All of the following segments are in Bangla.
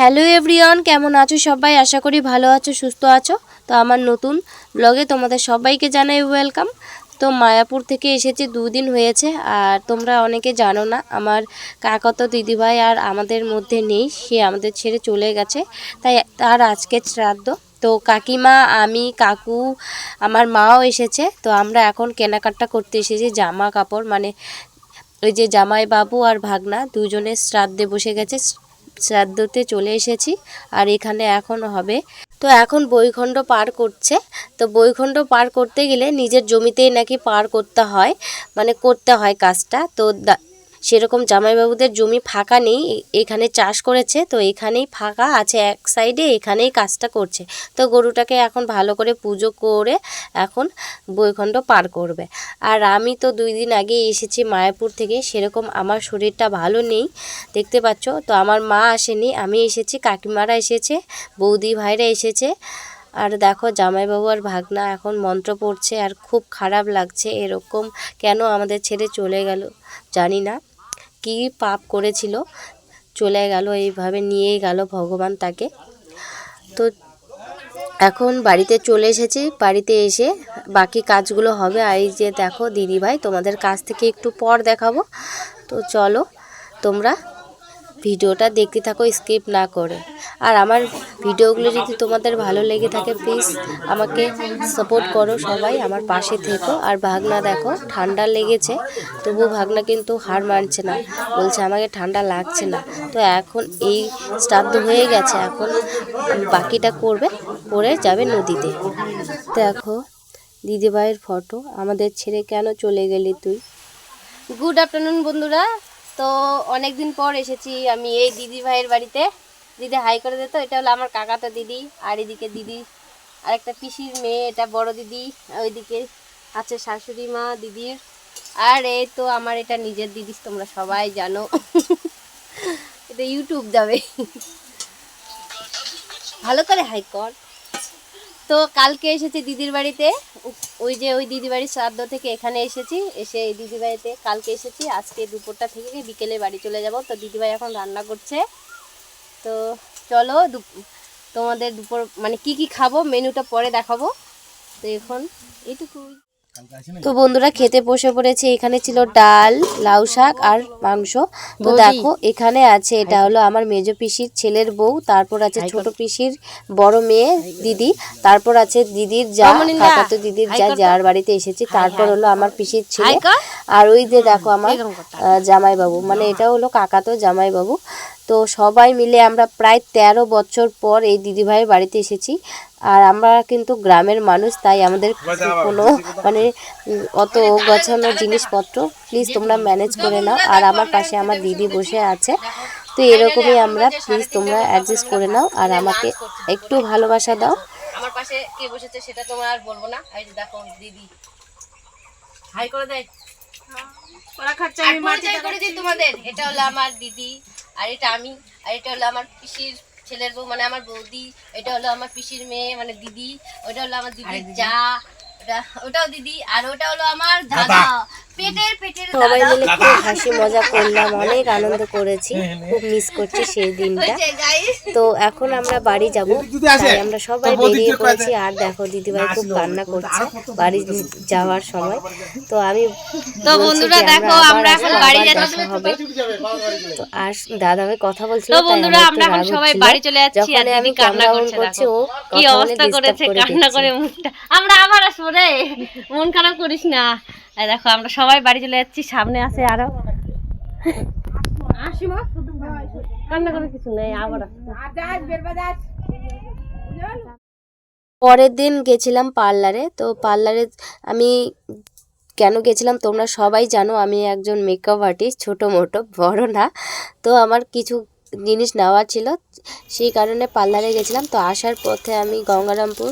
হ্যালো এভরিওয়ান, কেমন আছো সবাই? আশা করি ভালো আছো, সুস্থ আছো। তো আমার নতুন ব্লগে তোমাদের সবাইকে জানাই ওয়েলকাম তো মায়াপুর থেকে এসেছি, দুদিন হয়েছে, আর তোমরা অনেকে জানো না, আমার কাকাতো দিদিভাই আর আমাদের মধ্যে নেই, সে আমাদের ছেড়ে চলে গেছে। তাই তার আজকে শ্রাদ্ধ। তো কাকিমা, আমি, কাকু, আমার মাও এসেছে। তো আমরা এখন কেনাকাটা করতে এসেছি জামা কাপড় মানে ওই যে জামাই বাবু আর ভাগনা, দুজনে শ্রাদ্ধে বসে গেছে। শ্রাদ্ধতে চলে এসেছি আর এখানে এখন হবে। তো এখন বৈখণ্ড পার করছে। তো বৈখণ্ড পার করতে গেলে নিজের জমিতেই নাকি পার করতে হয় মানে করতে হয় কাজটা। তো সেরকম জামাইবাবুদের জমি ফাঁকা নেই, এখানে চাষ করেছে, তো এখানেই ফাঁকা আছে, এক সাইডে এখানেই কাজটা করছে। তো গরুটাকে এখন ভালো করে পুজো করে এখন বইখণ্ড পার করবে। আর আমি তো দুই দিন আগে এসেছি মায়াপুর থেকে, সেরকম আমার শরীরটা ভালো নেই, দেখতে পাচ্ছ? তো আমার মা আসেনি, আমি এসেছি, কাকিমারা এসেছে, বৌদি ভাইরা এসেছে। আর দেখো জামাইবাবু আর ভাগনা এখন মন্ত্র পড়ছে, আর খুব খারাপ লাগছে, এরকম কেন আমাদের ছেড়ে চলে গেল জানি না। কি পাপ করেছিল, চলে গেল, এইভাবে নিয়ে গেল ভগবান তাকে। তো এখন বাড়িতে চলে এসেছি, বাড়িতে এসে বাকি কাজগুলো হবে। আই যে দেখো দিদিভাই, তোমাদের কাছ থেকে একটু পর দেখাবো। তো চলো, তোমরা ভিডিওটা দেখতে থাকো, স্কিপ না করে। আর আমার ভিডিওগুলো যদি তোমাদের ভালো লেগে থাকে প্লিজ আমাকে সাপোর্ট করো সবাই, আমার পাশে থেকো। আর ভাগনা দেখো, ঠান্ডা লেগেছে তবু ভাগনা কিন্তু হার মানছে না। বলছে, আমাকে ঠান্ডা লাগছে না। তো এখন এই শ্রাদ্ধ হয়ে গেছে, এখন বাকিটা করবে করে যাবে নদীতে। দেখো, দিদিভাইয়ের ফটো আমাদের ছেড়ে কেন চলে গেলি তুই? গুড আফটারনুন বন্ধুরা। তো অনেক দিন পর এসেছি আমি এই দিদি ভাইয়ের বাড়িতে। দিদি হাই করে দিত এটা হলো আমার কাকাতো দিদি, আর এদিকে দিদি আর একটা পিসির মেয়ে, এটা বড় দিদি, ওইদিকে আছে শাশুড়ি মা দিদির। আর এই তো আমার এটা নিজের দিদি, তোমরা সবাই জানো। এটা ইউটিউব যাবে ভালো করে হাই কর। তো কালকে এসেছি দিদির বাড়িতে। ওই যে ওই দিদি বাড়ির শ্রাদ্ধ থেকে এখানে এসেছি, এসে এই দিদি বাড়িতে কালকে এসেছি, আজকে দুপুরটা থেকে বিকেলে বাড়ি চলে যাব। তো দিদিভাই এখন রান্না করছে। তো চলো তোমাদের দুপুর মানে কি কি খাব, মেনুটা পরে দেখাবো। তো এখন এইটুকুই। তো বন্ধুরা খেতে বসে পড়েছে। এখানে ছিল ডাল লাউ শাক আর মাংস। তো দেখো এখানে আছে এটা হলো আমার মেজ পিসির ছেলের বউ তারপর আছে ছোট পিসির বড় মেয়ে দিদি তারপর আছে দিদির যা কাকাতো দিদির যা যার বাড়িতে এসেছি তারপর হলো আমার পিসির ছেলে। আর ওই যে দেখো আমার জামাই বাবু মানে এটা হলো কাকাতো জামাই বাবু তো সবাই মিলে আমরা প্রায় তেরো বছর পর এই দিদিভাইয়ের বাড়িতে এসেছি। আর আমরা কিন্তু গ্রামের মানুষ তাই আমাদের কোনো মানে অত গোছানো জিনিসপত্র প্লিজ তোমরা ম্যানেজ করে নাও। আর আমার পাশে আমার দিদি বসে আছে তো এরকমই আমরা প্লিজ তোমরা অ্যাডজাস্ট করে নাও আর আমাকে একটু ভালোবাসা দাও। আমার পাশে কে বসেছে সেটা তোমরা আর বলব না। এই যে দেখো দিদি। হাই করে দেয়। আর পরিচয় করে দিই তোমাদের। এটা হলো আমার দিদি আর এটা আমি আর এটা হলো আমার পিসির ছেলের বউ মানে আমার বৌদি এটা হলো আমার পিসির মেয়ে মানে দিদি ওটা হলো আমার দিদির চা ওটা ওটাও দিদি আর ওটা হলো আমার দাদা। সবাই মিলে খুব হাসি মজা করলাম অনেক আনন্দ করেছি খুব মিস করছি সেই দিনটা। তো এখন আমরা বাড়ি যাব। তাই আমরা সবাই বেরিয়ে পড়েছি। আর দেখো দিদিভাই খুব কান্না করছে বাড়ি যাওয়ার সময়। তো আমি তো বন্ধুরা দেখো আমরা এখন বাড়ি যাচ্ছি হবে। তো আর দাদা ভাই কথা বলছিল তো বন্ধুরা আমরা এখন সবাই বাড়ি চলে যাচ্ছি আর আমি কান্না করছি ও কি অবস্থা করেছে কান্না করে মুখটা। আমরা আবার আসব রে। মন খারাপ করিস না। দেখো আমরা সবাই বাড়ি চলে যাচ্ছি সামনে আছে আরও। কান্না করে কিছু নেই আবার পরের দিন গেছিলাম পার্লারে তো পার্লারে আমি কেন গেছিলাম তোমরা সবাই জানো আমি একজন মেকআপ আর্টিস্ট ছোটো মোটো বড় না। তো আমার কিছু জিনিস নেওয়া ছিল সেই কারণে পার্লারে গেছিলাম। তো আসার পথে আমি গঙ্গারামপুর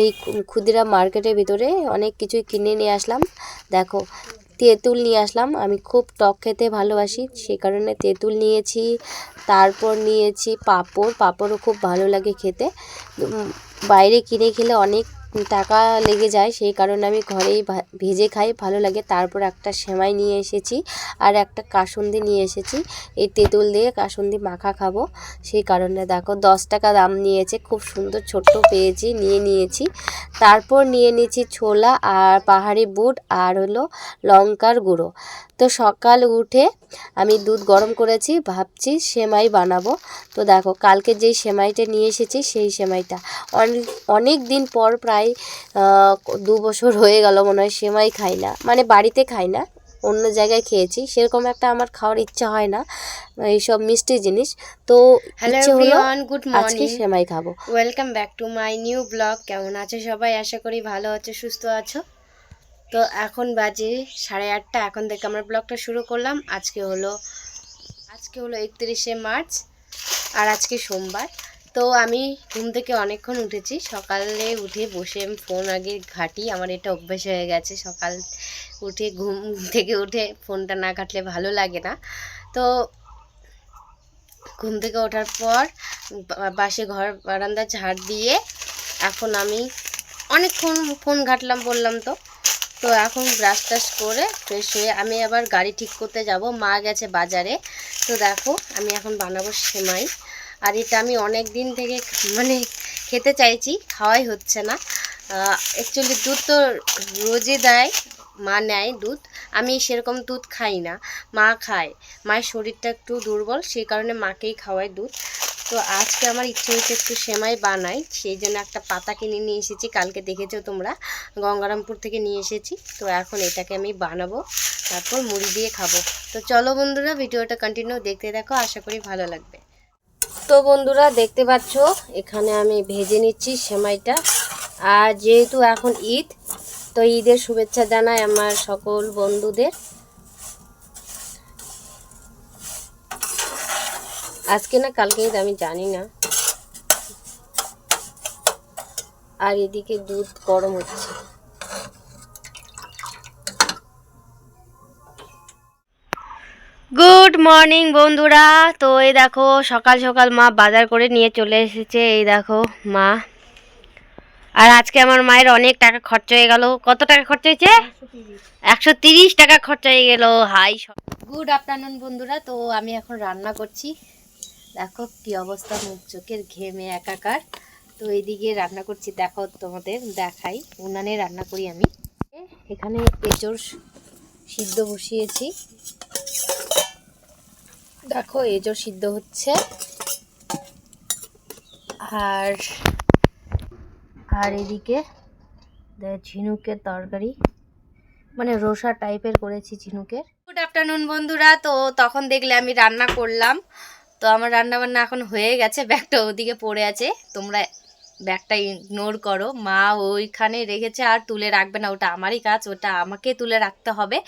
এই ক্ষুদিরাম মার্কেটের ভিতরে অনেক কিছুই কিনে নিয়ে আসলাম। দেখো, তেঁতুল নিয়ে আসলাম। আমি খুব টক খেতে ভালোবাসি, সে কারণে তেঁতুল নিয়েছি, তারপর নিয়েছি পাঁপড়। পাঁপড়ও খুব ভালো লাগে খেতে। বাইরে কিনে খেলে অনেক টাকা লেগে যায়, সেই কারণে আমি ঘরেই ভেজে খাই, ভালো লাগে। তারপর একটা সেমাই নিয়ে এসেছি আর একটা কাসুন্দি নিয়ে এসেছি। এই তেঁতুল দিয়ে কাসুন্দি মাখা খাব, সেই কারণে দেখো দশ টাকা দাম নিয়েছে, খুব সুন্দর ছোট্ট পেয়েছি, নিয়ে নিয়েছি। তারপর নিয়ে নিয়েছি ছোলা আর পাহাড়ি বুট আর হলো লঙ্কার গুঁড়ো। তো সকাল উঠে আমি দুধ গরম করেছি, ভাবছি সেমাই বানাবো। তো দেখো কালকে যেই সেমাইটা নিয়ে এসেছি, সেই সেমাইটা। অনেক অনেক দিন পর প্রায় আহ, দু বছর হয়ে গেল মনে হয় সেমাই খাই না। মানে বাড়িতে খাই না অন্য জায়গায় খেয়েছি। সেরকম একটা আমার খাওয়ার ইচ্ছা হয় না এইসব মিষ্টি জিনিস। তো ইচ্ছে হলো গুড আজকে সেমাই খাব। Welcome back to my new blog কেমন আছো সবাই? আশা করি ভালো আছো সুস্থ আছো। তো এখন বাজে সাড়ে আটটা এখন থেকে আমরা ব্লগটা শুরু করলাম। আজকে হলো আজকে হলো একত্রিশে মার্চ আর আজকে সোমবার। তো আমি ঘুম থেকে অনেকক্ষণ উঠেছি। সকালে উঠে বসে আমি ফোন আগে ঘাঁটি, আমার এটা অভ্যেস হয়ে গেছে। সকাল উঠে ঘুম থেকে উঠে ফোনটা না ঘাটলে ভালো লাগে না। তো ঘুম থেকে ওঠার পর বাসে ঘর বারান্দা ঝাড় দিয়ে এখন আমি অনেকক্ষণ ফোন ঘাটলাম বললাম তো। তো এখন ব্রাশ টাশ করে ফ্রেশ হয়ে আমি আবার গাড়ি ঠিক করতে যাব। মা গেছে বাজারে। তো দেখো আমি এখন বানাবো সেমাই। আর এটা আমি অনেক দিন থেকে মানে খেতে চাইছি, খাওয়াই হচ্ছে না। অ্যাকচুয়ালি দুধ তো রোজে দেয়, মা নেয় দুধ। আমি সেরকম দুধ খাই না, মা খায়। মায়ের শরীরটা একটু দুর্বল, সেই কারণে মাকেই খাওয়াই দুধ। তো আজকে আমার ইচ্ছে হচ্ছে একটু সেমাই বানাই, সেই জন্য একটা পাতা কিনে নিয়ে এসেছি, কালকে দেখেছ তোমরা। গঙ্গারামপুর থেকে নিয়ে এসেছি, তো এখন এটাকে আমি বানাবো, তারপর মুড়ি দিয়ে খাব। তো চলো বন্ধুরা, ভিডিওটা কন্টিনিউ দেখতে দেখো আশা করি ভালো লাগবে। তো বন্ধুরা, দেখতে পাচ্ছ, এখানে আমি ভেজে নিচ্ছি সেমাইটা। আর যেহেতু এখন ঈদ, তো ঈদের শুভেচ্ছা জানাই আমার সকল বন্ধুদের। আজকে না, কালকে ঈদ, আমি জানি না। আর এদিকে দুধ গরম হচ্ছে। গুড মর্নিং বন্ধুরা। তো এই দেখো, সকাল সকাল মা বাজার করে নিয়ে চলে এসেছে। এই দেখো মা। আর আজকে আমার মায়ের অনেক টাকা খরচ হয়ে গেল। কত টাকা খরচ হয়েছে? একশো তিরিশ টাকা খরচ হয়ে গেল। হাই গুড আফটারনুন বন্ধুরা। তো আমি এখন রান্না করছি। দেখো কি অবস্থা, মুখ চোখের ঘেমে একাকার। তো এইদিকে রান্না করছি, দেখো তোমাদের দেখাই। উনানে রান্না করি আমি। এখানে এঁচড় সিদ্ধ বসিয়েছি। দেখো এজো সিদ্ধ হচ্ছে। আর আর এদিকে ঝিনুকের তরকারি। মানে রোসা টাইপের করেছি ঝিনুকের। গুড আফটারনুন বন্ধুরা, তো তখন দেখলে আমি রান্না করলাম। তো আমার রান্না বান্না এখন হয়ে গেছে, ব্যাগটা ওদিকে পড়ে আছে। তোমরা ব্যাগটা ইগনোর করো। মা ওইখানে রেখেছে আর তুলে রাখবে না। ওটা আমারই কাজ, ওটা আমাকে তুলে রাখতে হবে।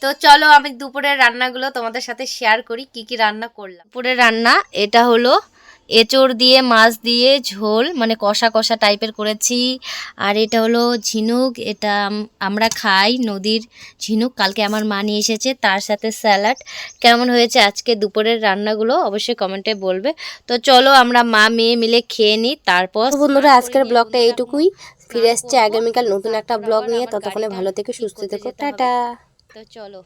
তো চলো আমি দুপুরের রান্নাগুলো তোমাদের সাথে শেয়ার করি, কি কি রান্না করলাম। দুপুরের রান্না, এটা হলো এঁচড় দিয়ে মাছ দিয়ে ঝোল মানে কষা কষা টাইপের করেছি। আর এটা হলো ঝিনুক এটা আম- আমরা খাই নদীর ঝিনুক। কালকে আমার মা নিয়ে এসেছে তার সাথে স্যালাড। কেমন হয়েছে আজকে দুপুরের রান্নাগুলো অবশ্যই কমেন্টে বলবে। তো চলো আমরা মা মেয়ে মিলে খেয়ে নিই তারপর বন্ধুরা আজকের ব্লগটা এইটুকুই। ফিরে আসছে আগামীকাল নতুন একটা ব্লগ নিয়ে। ততক্ষণে ভালো থেকে সুস্থ থেকো। টাটা। তো চলো।